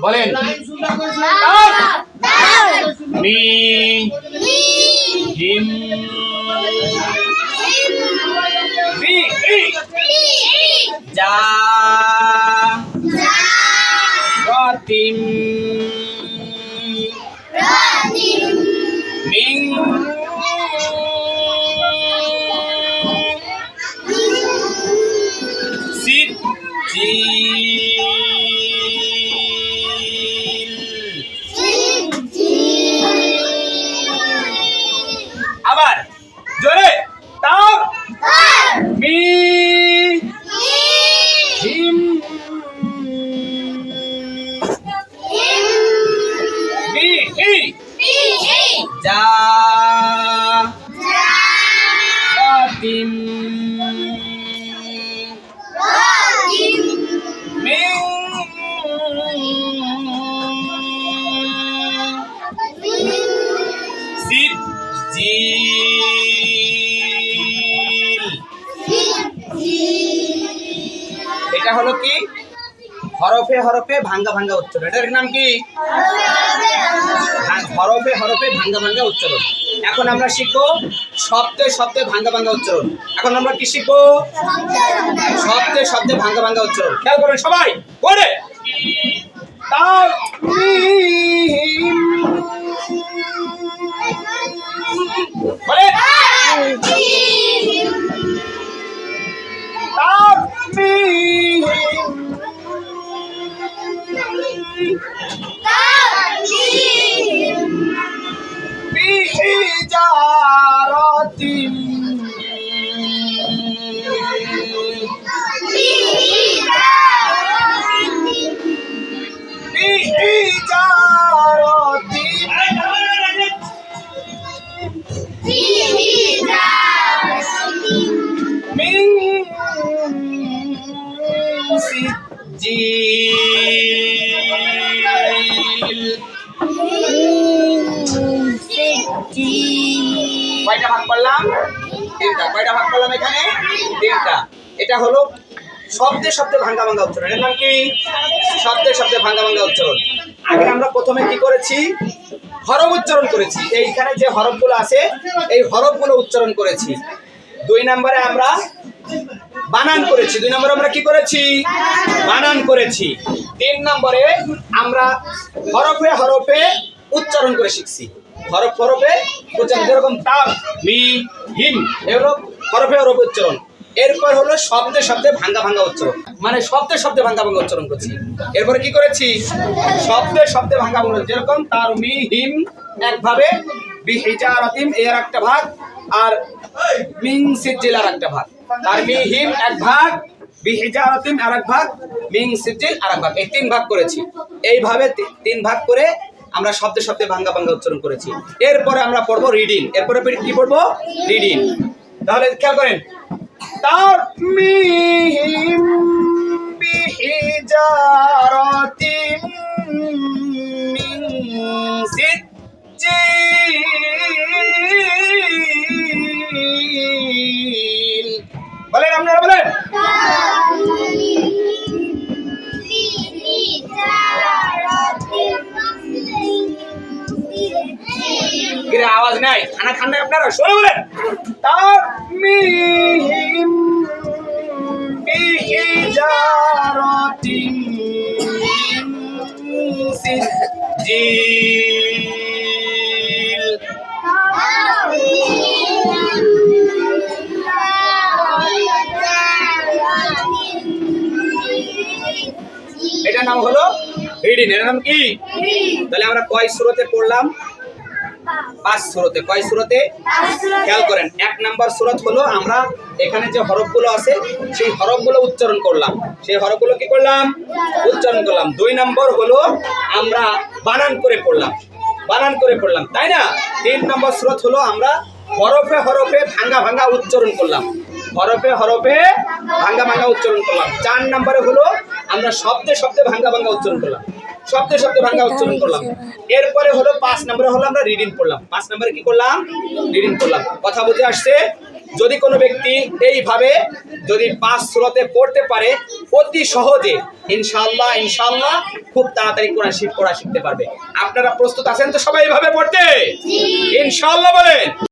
বলেন। মি হিম। যা। রতিম। মিং যা। রতিম মিং এটা হলো কি? হরফে হরফে ভাঙ্গা ভাঙ্গা উচ্চারণ। এটার নাম কি? হরফে হরফে ভাঙ্গা ভাঙ্গা উচ্চারণ। এখন আমরা শিখব শব্দে শব্দে ভাঙ্গা ভাঙ্গা উচ্চারণ। এখন আমরা কি শিখব? শব্দে শব্দে ভাঙ্গা ভাঙ্গা উচ্চারণ। খেয়াল করেন সবাই তাও মিম। বলে পারলাম তিনটা। কয়টা ভাগ পারলাম এখানে? তিনটা। এটা হলো শব্দে শব্দে ভাঙ্গা ভাঙ্গা উচ্চারণ। এর নাম কি? শব্দে শব্দে ভাঙ্গা ভাঙ্গা উচ্চারণ। আগে আমরা প্রথমে কি করেছি? হরফ উচ্চারণ করেছি। এইখানে যে হরফগুলো আছে, এই হরফগুলো উচ্চারণ করেছি। দুই নম্বরে আমরা বানান করেছি। দুই নম্বরে আমরা কি করেছি? বানান করেছি। তিন নম্বরে আমরা হরফে হরফে উচ্চারণ করে শিখছি। হরফ হরফে উচ্চারণ, যেরকম তাম, মি, হিম, এগুলো হরফে হরফে উচ্চারণ। এরপর হলো শব্দে শব্দে ভাঙ্গা ভাঙ্গা উচ্চারণ। মানে শব্দে শব্দে ভাঙ্গা ভাঙ্গা উচ্চারণ করছি। এরপরে কি করেছি? শব্দে শব্দে ভাঙ্গা ভাঙ্গা যেরকম তার, মি, হিম, একভাবে বিহিজারাতিম এর একটা ভাগ, আর মিং সিজিল আর, একটা ভাগ। তার, মি, হিম, এক ভাগ বিহিজারাতিম আর এক ভাগ, মিং সিজিল আর, এক ভাগ। এই তিন ভাগ করেছি। এইভাবে তিন ভাগ করে আমরা শব্দে শব্দে ভাঙ্গা ভাঙ্গা উচ্চারণ করেছি। এরপরে আমরা পড়ব রিডিং এরপরে কি পড়ব? রিডিং তাহলে খেয়াল করেন। তার নাই। খানা খান নাই আপনারা শুনে বলেন। সিজিল এটার নাম হলো রিডিং। এর নাম কি? তাহলে আমরা কয় সুরতে পড়লাম? পাঁচ সুরতে। কয় সুরতে? খেয়াল করেন, এক নাম্বার সুরত হলো আমরা এখানে যে হরফগুলো আছে, সেই হরফগুলো উচ্চারণ করলাম। সেই হরফগুলো কি করলাম? উচ্চারণ করলাম। দুই নম্বর হলো আমরা বানান করে পড়লাম। বানান করে পড়লাম, তাই না? তিন নম্বর স্রোত হলো আমরা হরফে হরফে ভাঙ্গা ভাঙ্গা উচ্চারণ করলাম। হরফে হরফে ভাঙ্গা ভাঙ্গা উচ্চারণ করলাম। চার নম্বরে হলো আমরা শব্দে শব্দে ভাঙ্গা ভাঙ্গা উচ্চারণ করলাম। শব্দে শব্দে ভাঙ্গা উচ্চারণ করলাম। এরপরে হলো পাঁচ নম্বরে হলো আমরা রিডিং করলাম। পাঁচ নম্বরে কি করলাম? রিডিং করলাম। কথা বুঝে আসছে? যদি কোনো ব্যক্তি এইভাবে যদি পাঁচ সুরতে পড়তে পারে অতি সহজে ইনশাল্লাহ ইনশাল্লাহ খুব তাড়াতাড়ি কোরআন শিখ পড়া শিখতে পারবে। আপনারা প্রস্তুত আছেন তো সবাই এইভাবে পড়তে? ইনশাল্লাহ বলেন।